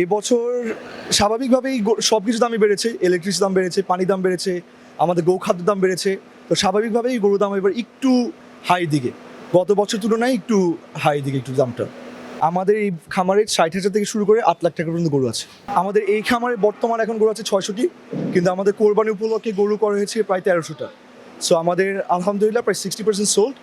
এই বছর স্বাভাবিকভাবেই সব কিছু দামই বেড়েছে ইলেকট্রিক দাম বেড়েছে পানি দাম বেড়েছে, আমাদের গৌ খাদ্যের দাম বেড়েছে। তো স্বাভাবিকভাবেই গরুর দাম এবার একটু হাই দিকে। গত বছর তুলনায় একটু হাই দিকে একটু দামটা। আমাদের এই খামারের ষাট হাজার থেকে শুরু করে আট লাখ টাকা পর্যন্ত গরু আছে। আমাদের এই খামারে বর্তমান এখন গরু আছে ছয়শোটি, কিন্তু আমাদের কোরবানি উপলক্ষে গরু করা হয়েছে প্রায় তেরোশোটা। সো আমাদের আলহামদুলিল্লাহ প্রায় সিক্সটি পার্সেন্ট সোল্ড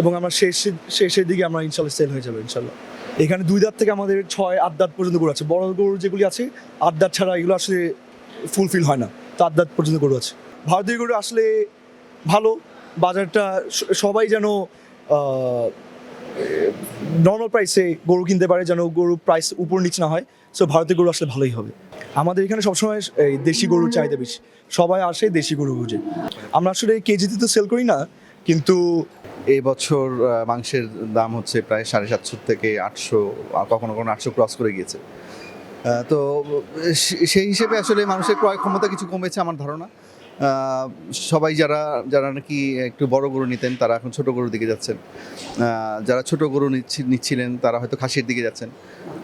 এবং আমরা শেষ, শেষের দিকে আমরা ইনশাল্লাহ সেল হয়ে যাবে, ইনশাল্লাহ। এখানে দুই দাঁত থেকে আমাদের ছয়, আট দাঁত পর্যন্ত গরু আছে। বড় গরু যেগুলি আছে, আট দাঁত ছাড়া এগুলো আসলে ফুলফিল হয় না। তো আট দাঁত পর্যন্ত গরু আছে। ভারতীয় গরু আসলে ভালো, বাজারটা সবাই যেন নর্মাল প্রাইসে গরু কিনতে পারে, যেন গরু প্রাইস উপর নিচ না হয়। সো ভারতীয় গরু আসলে ভালোই হবে। আমাদের এখানে সবসময় এই দেশি গরুর চাহিদা বেশি। সবাই আসে দেশি গরু বুঝে আমরা আসলে কেজিতে তো সেল করি না, কিন্তু এই বছর মাংসের দাম হচ্ছে প্রায় সাড়ে সাতশো থেকে আটশো কখনো কখনো আটশো ক্রস করে গিয়েছে। তো সেই হিসেবে আসলে মানুষের ক্রয় ক্ষমতা কিছু কমেছে আমার ধারণা। সবাই যারা যারা নাকি একটু বড় গরু নিতেন, তারা এখন ছোট গরুর দিকে যাচ্ছেন। যারা ছোট গরু নিচ্ছি- নিচ্ছিলেন, তারা হয়তো খাসির দিকে যাচ্ছেন।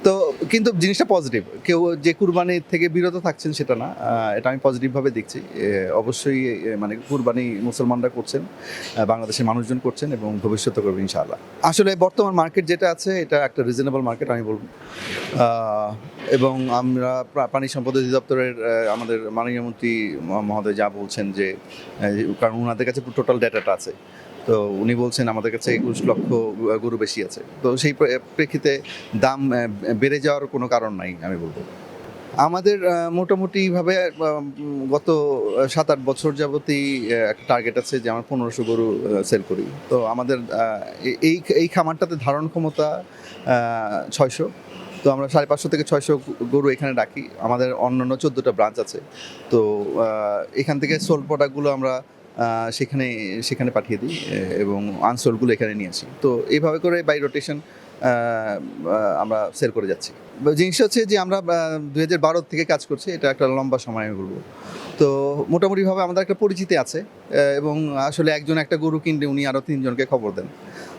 তো কিন্তু জিনিসটা পজিটিভ কেউ যে কুরবানি থেকে বিরত থাকছেন, সেটা না। এটা আমি পজিটিভভাবে দেখছি। অবশ্যই মানে কুরবানি মুসলমানরা করছেন বাংলাদেশের মানুষজন করছেন এবং ভবিষ্যতে করবেন ইনশাআল্লাহ। আসলে বর্তমান মার্কেট যেটা আছে, এটা একটা রিজনেবল মার্কেট আমি বলব। এবং আমরা প্রাণী সম্পদ অধিদপ্তরের আমাদের মাননীয় মন্ত্রী মহোদয় যা বলছেন যে কারণ ওনাদের কাছে টোটাল ডেটাটা আছে। তো উনি বলছেন আমাদের কাছে একুশ লক্ষ গরু বেশি আছে। তো সেই প্রেক্ষিতে দাম বেড়ে যাওয়ার কোনো কারণ নাই, আমি বলব। আমাদের মোটামুটিভাবে গত সাত আট বছর যাবতই একটা টার্গেট আছে যে আমরা পনেরোশো গরু সেল করি। তো আমাদের এই এই খামারটাতে ধারণ ক্ষমতা ছয়শো। তো আমরা সাড়ে পাঁচশো থেকে ছয়শো গরু এখানে রাখি। আমাদের অন্যান্য চোদ্দোটা ব্রাঞ্চ আছে। তো এখান থেকে সোল প্রোডাক্টগুলো আমরা সেখানে সেখানে পাঠিয়ে দিই এবং আনসোলগুলো এখানে নিয়ে আসি। তো এইভাবে করে বাই রোটেশন আমরা সেল করে যাচ্ছি। জিনিস জিনিসটা হচ্ছে যে আমরা দু হাজার বারো থেকে কাজ করছি। এটা একটা লম্বা সময় আমি বলব। তো মোটামুটিভাবে আমাদের একটা পরিচিতি আছে এবং আসলে একজন একটা গরু কিনলে উনি আরও তিনজনকে খবর দেন।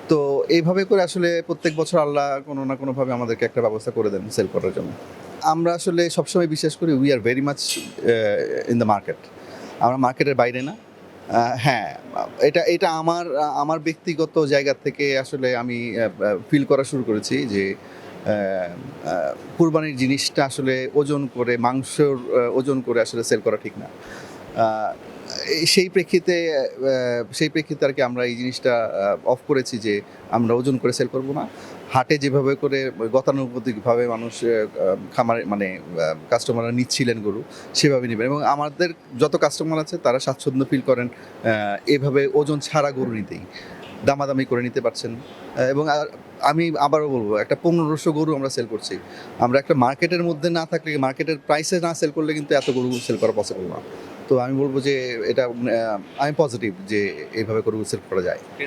তো এইভাবে করে আসলে প্রত্যেক বছর আল্লাহ কোনো না কোনোভাবে আমাদেরকে একটা ব্যবস্থা করে দেন সেল করার জন্য। আমরা আসলে সবসময় বিশ্বাস করি we are very much in the market আমরা মার্কেটের বাইরে না। হ্যাঁ এটা এটা আমার আমার ব্যক্তিগত জায়গা থেকে আসলে আমি ফিল করা শুরু করেছি যে কুরবানির জিনিসটা আসলে ওজন করে, মাংসর ওজন করে আসলে সেল করা ঠিক না। সেই প্রেক্ষিতে সেই প্রেক্ষিতে আর কি আমরা এই জিনিসটা অফ করেছি যে আমরা ওজন করে সেল করব না। হাটে যেভাবে করে গতানুগতিকভাবে মানুষ খামারে মানে কাস্টমাররা নিচ্ছিলেন গরু, সেভাবে নেবেন। এবং আমাদের যত কাস্টমার আছে তারা স্বাচ্ছন্দ্য ফিল করেন এভাবে ওজন ছাড়া গরু নিতেই। দামাদামি করে নিতে পারছেন। এবং আমি আবারও বলব, একটা পনেরোশো গরু আমরা সেল করছি। আমরা একটা মার্কেটের মধ্যে না থাকলে মার্কেটের প্রাইসে না সেল করলে কিন্তু এত গরু সেল করা পসিবল না। তো আমি বলব যে এটা আই এম পজিটিভ যে এইভাবে গরু সেল করা যায়।